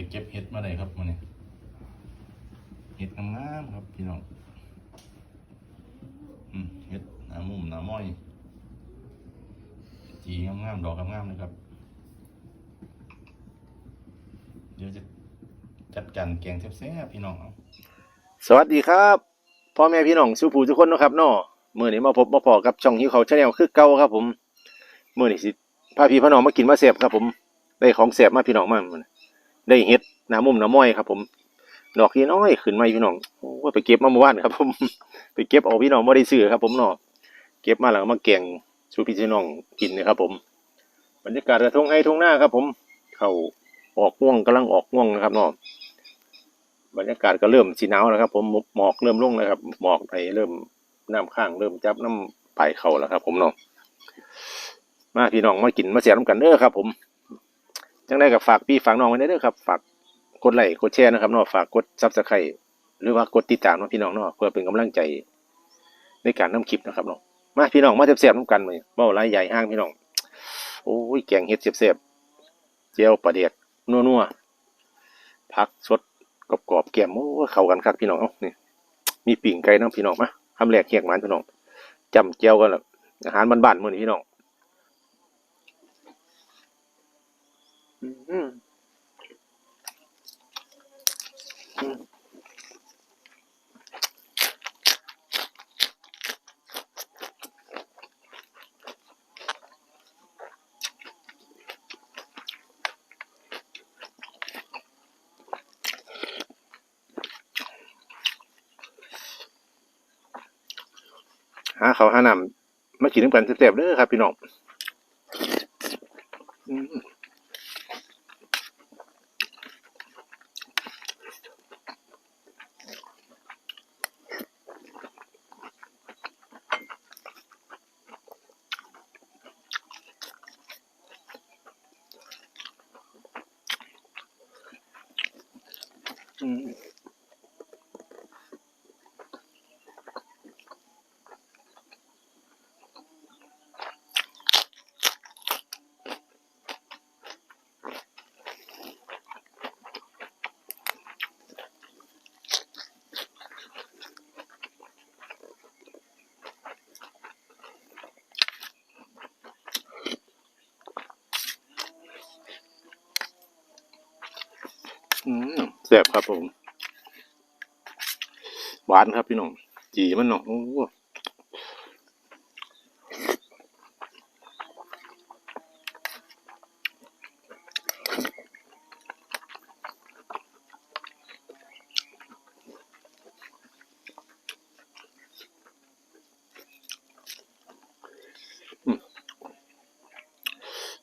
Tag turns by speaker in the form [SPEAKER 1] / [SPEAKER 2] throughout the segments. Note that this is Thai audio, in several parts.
[SPEAKER 1] ไปเก็บเห็ดมาได้ครับมื้อนี้เห็ดงามๆครับพี่น้องเห็ดหน้ามุมหน้าม้อยจีงามๆดอกงามๆเลยครับ เดี๋ยวจะจัดการแกงแซ่บๆพี่น้องเอา
[SPEAKER 2] สวัสดีครับพ่อแม่พี่น้องสุภูทุกคนนะครับเนาะมื้อนี้มาพบมาพอกับช่องหิวเขาชาแนลคือเก่าครับผมมื้อนี้สิพาพี่พี่น้องมากินมาแซ่บครับผมได้ของแซ่บมาพี่น้องมามื้อนี้ ได้เห็ดหน้ามุมหน้าม้อยครับ ผม ดอกนี้น้อยขึ้นมาพี่น้องโอ้ไปเก็บมาเมื่อวานครับ ผมไปเก็บเอาพี่น้องบ่ได้ซื้อครับ ผมเนาะเก็บมาแล้วมาแกงสู่พี่น้องกินนะครับ ผมบรรยากาศกระทงไห้ทงหน้าครับ ผม เข้าออกง่วงกำลังออกง่วงนะครับเนาะบรรยากาศก็เริ่มสีหนาวแล้วครับ ผมหมอกเริ่มลงแล้วครับ หมอกไอเริ่มน้ำข้างเริ่มจับน้ำไปเขาแล้วครับ ผมเนาะมาพี่น้องมากินมาเสียน้ำกันเด้อครับ ผม จังได้กับฝากพี่ฝากน้องไว้เด้อครับ ฝากกดไลค์กดแชร์นะครับเนาะฝากกดซับสไครต์หรือว่ากดติดตามนะพี่น้องเนาะเพื่อเป็นกำลังใจในการนำคลิปนะครับเนาะมาพี่น้องมาเสียบๆน้ำกันเลยเบ้าไรใหญ่ห้างพี่น้องโอ้ยแกงเห็ดเสียบๆเจียวปลาเดียกนัวๆผักสดกรอบๆแก้มโอ้เข้ากันครับพี่น้องเอ้านี่มีปิ่งไก่น้ำพี่น้องมาทำแหลกเคียงหมันพี่น้องจำเจียวกันแล้วอาหารบ้านๆมื้อนี้พี่น้องอืมอืม หาเขาวหาน้ำมากินน้ำกันแซ่บๆเด้อครับพี่น้อง อืม อืม แซ่บครับผม หวานครับพี่น้องจีมันเนาะโอ้โห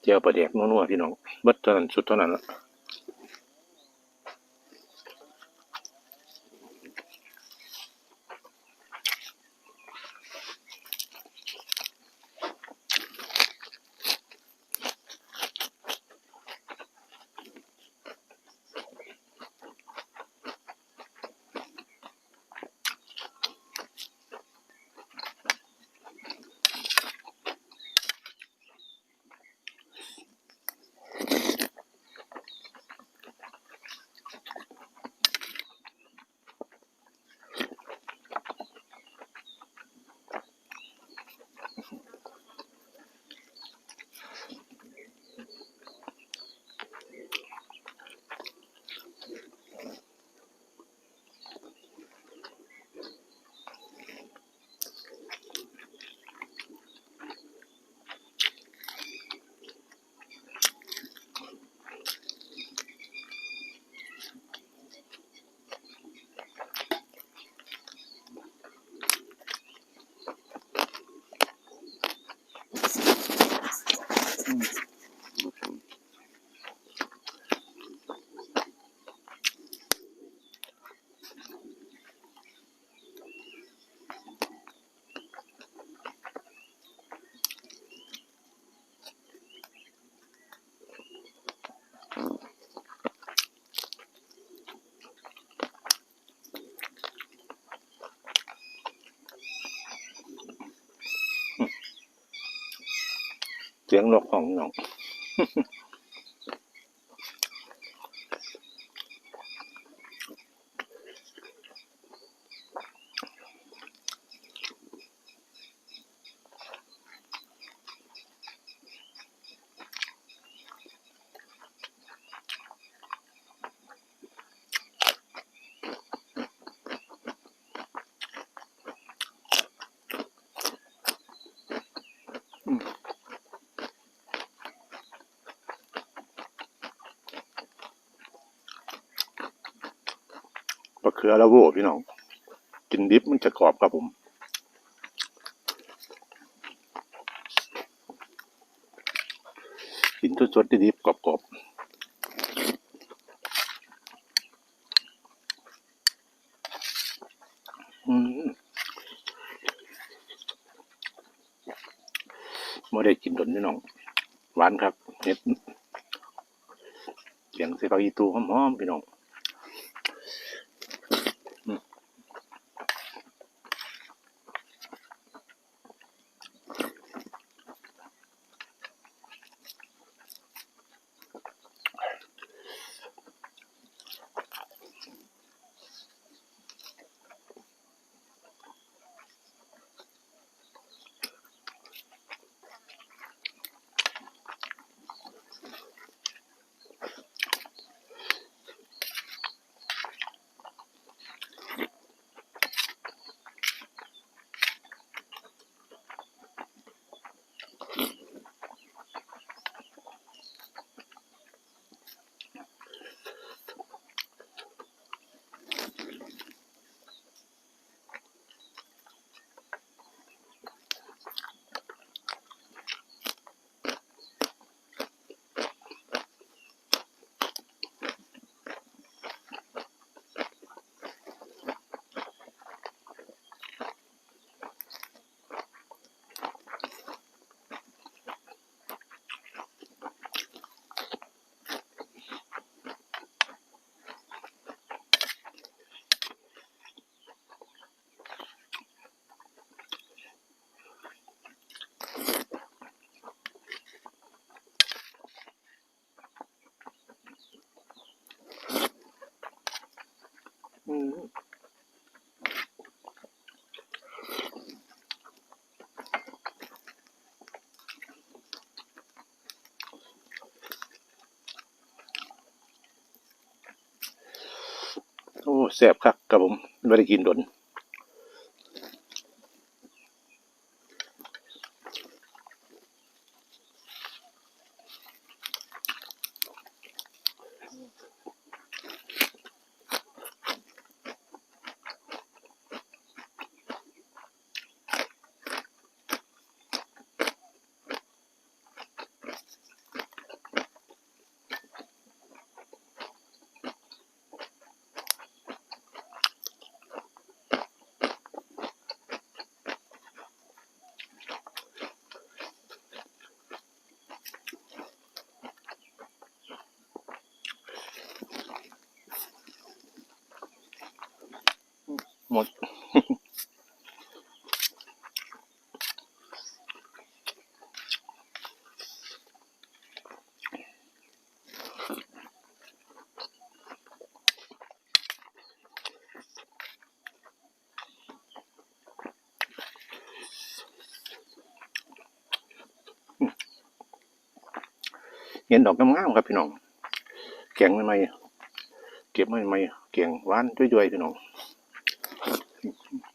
[SPEAKER 2] เจียวปลาเด็กนัวๆพี่น้องบิดเท่านั้นสุดเท่านั้นละ เสียงนกของน้อง ขือละโวพี่น้อง กินดิบมันจะกรอบครับผมกินสดๆดิบๆกรอบๆไม่ได้กินดนพี่น้อง หวานครับเห็ดเสียงใส่ปลาอีตูหอมๆพี่น้อง แซ่บครับกับผมไม่ได้กินดน หมด เห็นดอกงามๆครับพี่น้อง แกงใหม่ๆเก็บใหม่ๆแกงหวานจ่วยๆพี่น้อง Thank you.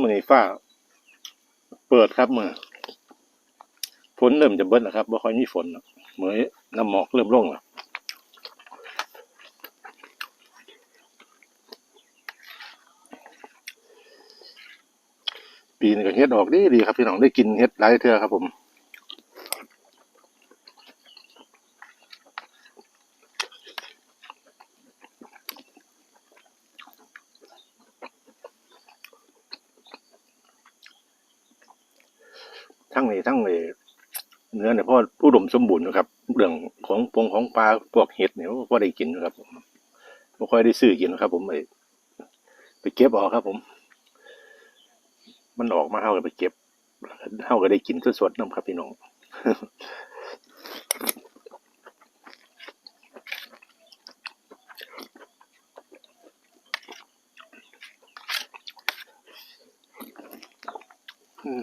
[SPEAKER 2] มือนี้ฟ้า เปิดครับมือฝนเริ่มจะเบิดแล้วครับบ่ค่อยมีฝนเหมือนน้ำหมอกเริ่มลงแล้วปีนี้ก็เฮ็ดออกดีดีครับพี่น้องได้กินเฮ็ดหลายเทื่อครับผม ทั้งนี้ทั้งนี้เนื้อเนี่ยพ่อผู้ดมสมบูรณ์นะครับเรื่องของปงของปลาพวกเห็ดเนี่ยพ่อได้กินนะครับไม่ค่อยได้ซื้อกินนะครับ ผมไปไปเก็บออกครับ ผม มันออกมาเท่ากับไปเก็บเท่ากับได้กินสดๆน้ำครับพี่น้องอืม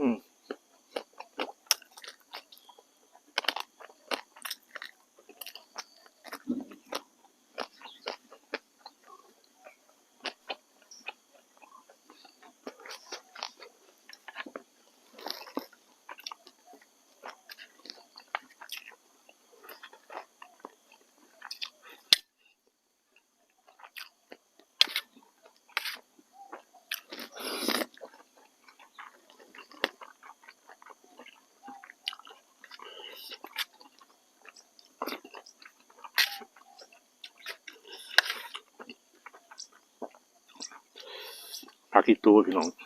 [SPEAKER 2] อืม ผักที่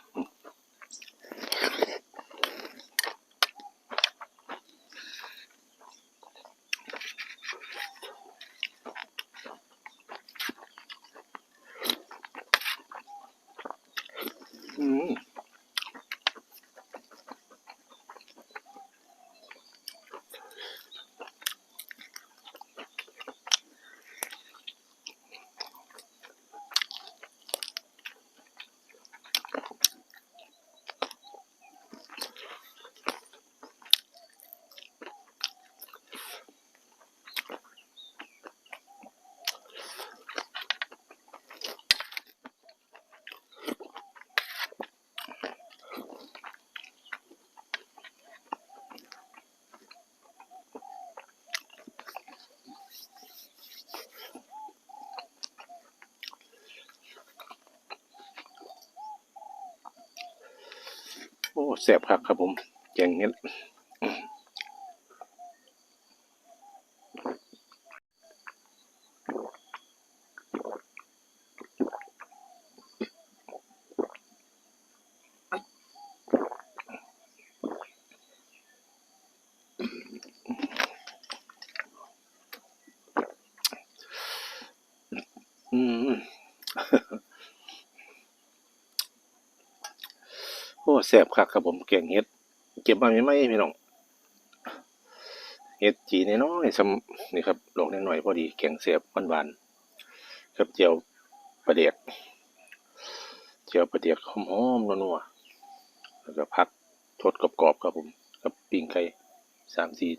[SPEAKER 2] โอ้แสบครับครับผมอย่างนี้ห็ดอืม โอ้ แซ่บคักครับผมแกงเห็ด เก็บมาไม่ไหมพี่น้องเห็ดจีน้อยๆสำนี่ครับดอกน้อยพอดีแกงแซ่บหวานๆครับเจียวปลาเดียกเจียวปลาเดียกหอมๆนัวๆแล้วก็พักทดกรอบๆครับผมกับปิ้งไก่สามสี่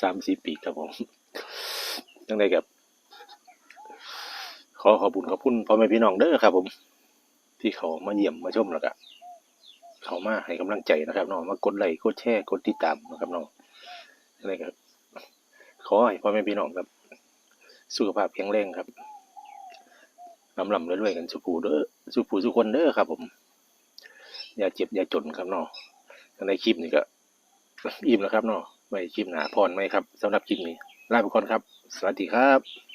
[SPEAKER 2] สามสี่ปีกครับผมตั้งแต่กับขอขอบคุณขอบคุณพ่อแม่พี่น้องเด้อครับผม ที่ที่เขามาเยี่ยมมาชมแล้วก็ เขามาให้กำลังใจนะครับเนาะมากดไลค์กดแชร์กดติดตามนะครับเนาะอะไรครับขอให้พ่อแม่พี่น้องครับ สุขภาพแข็งแรงครับลำลำเรวยๆกันสุขูเด้อสุขูสุขคนเด้อครับผม อย่าเจ็บอย่าจนครับเนาะในคลิปนี้ก็อิ่มแล้วครับเนาะไว้คลิปหนาพรไหมครับสำหรับคลิปนี้ลาไปก่อนครับ สวัสดีครับ